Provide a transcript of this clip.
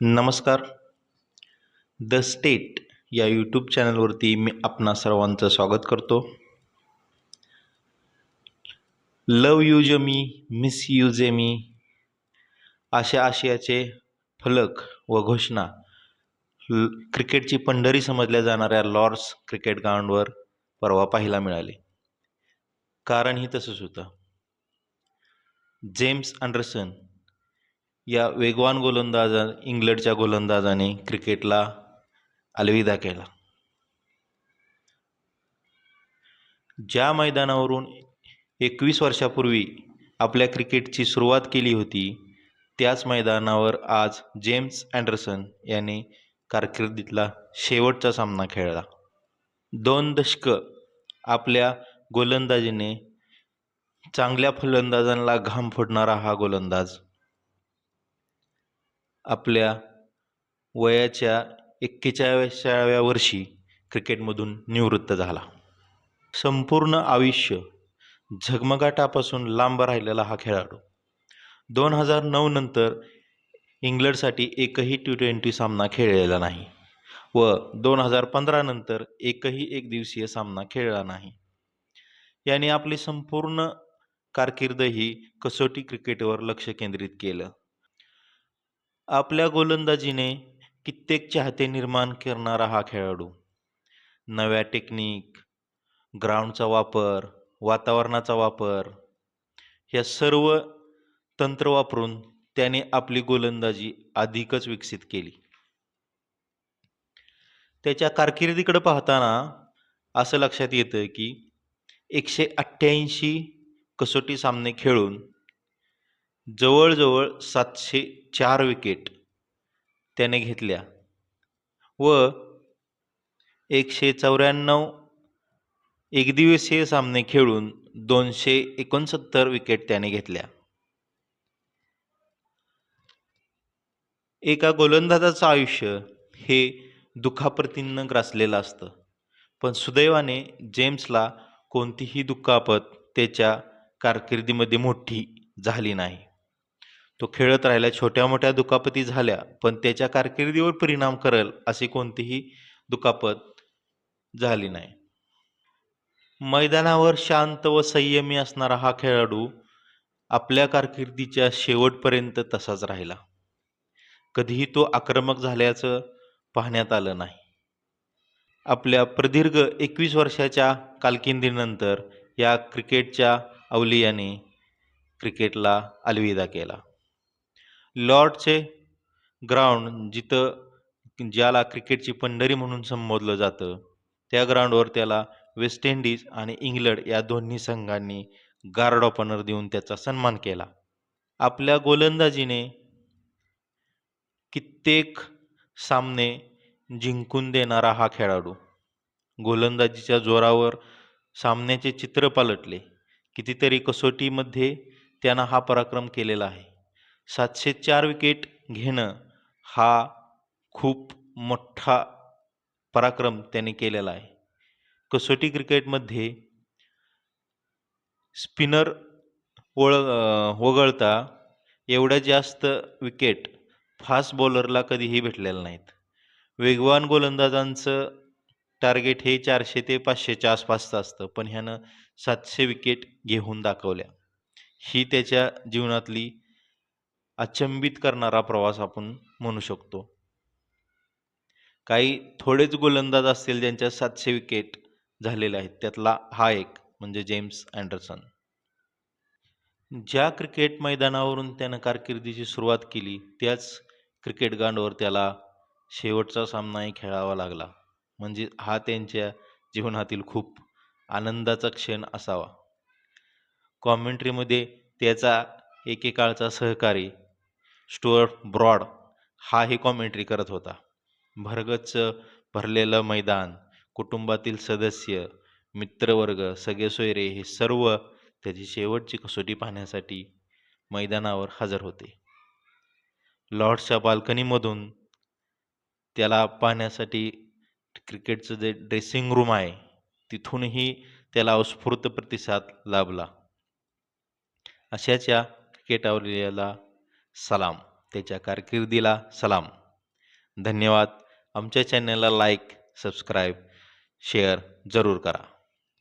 नमस्कार. The state या YouTube चॅनलवरती मी आपणा सर्वांचं स्वागत करतो. लव यूज मी मिस यूज मी अशा आशियाचे फलक व घोषणा ल क्रिकेटची पंढरी समजल्या जाणाऱ्या लॉर्ड्स क्रिकेट ग्राउंडवर परवा पाहायला मिळाले. कारणही तसंच होतं. जेम्स अँडरसन या वेगवान गोलंदाजा इंग्लंडच्या गोलंदाजाने क्रिकेटला अलविदा केला. ज्या मैदानावरून एकवीस वर्षापूर्वी आपल्या क्रिकेटची सुरुवात केली होती त्याच मैदानावर आज जेम्स अँडरसन याने कारकिर्दीतला शेवटचा सामना खेळला. दोन दशकं आपल्या गोलंदाजीने चांगल्या फलंदाजांना घाम फोडणारा हा गोलंदाज आपल्या वयाच्या एक्केचाळीसाव्या वर्षी क्रिकेटमधून निवृत्त झाला. संपूर्ण आयुष्य झगमगाटापासून लांब राहिलेला हा खेळाडू. दोन हजार नऊ नंतर इंग्लंडसाठी एकही टी ट्वेंटी सामना खेळलेला नाही व दोन हजार पंधरा नंतर एकही एकदिवसीय सामना खेळला नाही. याने आपली संपूर्ण कारकीर्द ही कसोटी क्रिकेटवर लक्ष केंद्रित केलं. आपल्या गोलंदाजीने कित्येक चाहते निर्माण करणारा हा खेळाडू. नव्या टेक्निक ग्राउंडचा वापर वातावरणाचा वापर या सर्व तंत्र वापरून त्याने आपली गोलंदाजी अधिकच विकसित केली. त्याच्या कारकिर्दीकडे पाहताना असं लक्षात येतं की एकशे अठ्ठ्याऐंशी कसोटी सामने खेळून जवळजवळ सातशे चार विकेट त्याने घेतल्या व एकशे चौऱ्याण्णव एकदिवसीय सामने खेळून दोनशे एकोणसत्तर विकेट त्याने घेतल्या. एका गोलंदाजाचं आयुष्य हे दुखापतींनं ग्रासलेलं असतं. पण सुदैवाने जेम्सला कोणतीही दुखापत त्याच्या कारकिर्दीमध्ये मोठी झाली नाही. तो खेळत राहिला छोट्या मोठ्या दुखापती झाल्या पण त्याच्या कारकिर्दीवर परिणाम करेल अशी कोणतीही दुखापत झाली नाही. मैदानावर शांत व संयमी असणारा हा खेळाडू आपल्या कारकिर्दीच्या शेवटपर्यंत तसाच राहिला. कधीही तो आक्रमक झाल्याचं पाहण्यात आलं नाही. आपल्या प्रदीर्घ एकवीस वर्षाच्या कालकिंदीनंतर या क्रिकेटच्या अवलियाने क्रिकेटला अलविदा केला. लॉर्डचे ग्राउंड जिथं ज्याला क्रिकेटची पंढरी म्हणून संबोधलं जातं त्या ग्राउंडवर त्याला वेस्ट इंडिज आणि इंग्लंड या दोन्ही संघांनी गार्ड ऑफ ऑनर देऊन त्याचा सन्मान केला. आपल्या गोलंदाजीने कित्येक सामने जिंकून देणारा हा खेळाडू गोलंदाजीच्या जोरावर सामन्याचे चित्र पालटले. कितीतरी कसोटीमध्ये त्यानं हा पराक्रम केलेला आहे. सातशे चार विकेट घेणं हा खूप मोठा पराक्रम त्याने केलेला आहे. कसोटी क्रिकेटमध्ये स्पिनर ओळ वगळता एवढ्या जास्त विकेट फास्ट बॉलरला कधीही भेटलेलं नाहीत. वेगवान गोलंदाजांचं टार्गेट हे चारशे ते पाचशेच्या आसपासचं असतं पण ह्यानं सातशे विकेट घेऊन दाखवल्या. ही त्याच्या जीवनातली अचंबित करणारा प्रवास आपण म्हणू शकतो. काही थोडेच गोलंदाज असतील ज्यांच्या सातशे विकेट झालेले आहेत त्यातला हा एक म्हणजे जेम्स अँडरसन ज्या क्रिकेट मैदानावरून त्यानं कारकिर्दीची सुरुवात केली त्याच क्रिकेट ग्राउंडवर त्याला शेवटचा सामनाही खेळावा लागला. म्हणजे हा त्यांच्या जीवनातील खूप आनंदाचा क्षण असावा. कॉमेंट्रीमध्ये त्याचा एकेकाळचा सहकारी स्टुअर्ट ब्रॉड हाही कॉमेंट्री करत होता. भरगच्च भरलेलं मैदान कुटुंबातील सदस्य मित्रवर्ग सगळे सोयरे हे सर्व त्याची शेवटची कसोटी पाहण्यासाठी मैदानावर हजर होते. लॉर्ड्सच्या बाल्कनीमधून त्याला पाहण्यासाठी क्रिकेटचं जे ड्रेसिंग रूम आहे तिथूनही त्याला उत्स्फूर्त प्रतिसाद लाभला. अशाच या क्रिकेट आवडलेला सलाम. त्याच्या कारकिर्दीला सलाम. धन्यवाद. आमच्या चॅनलला लाईक सबस्क्राईब शेअर जरूर करा.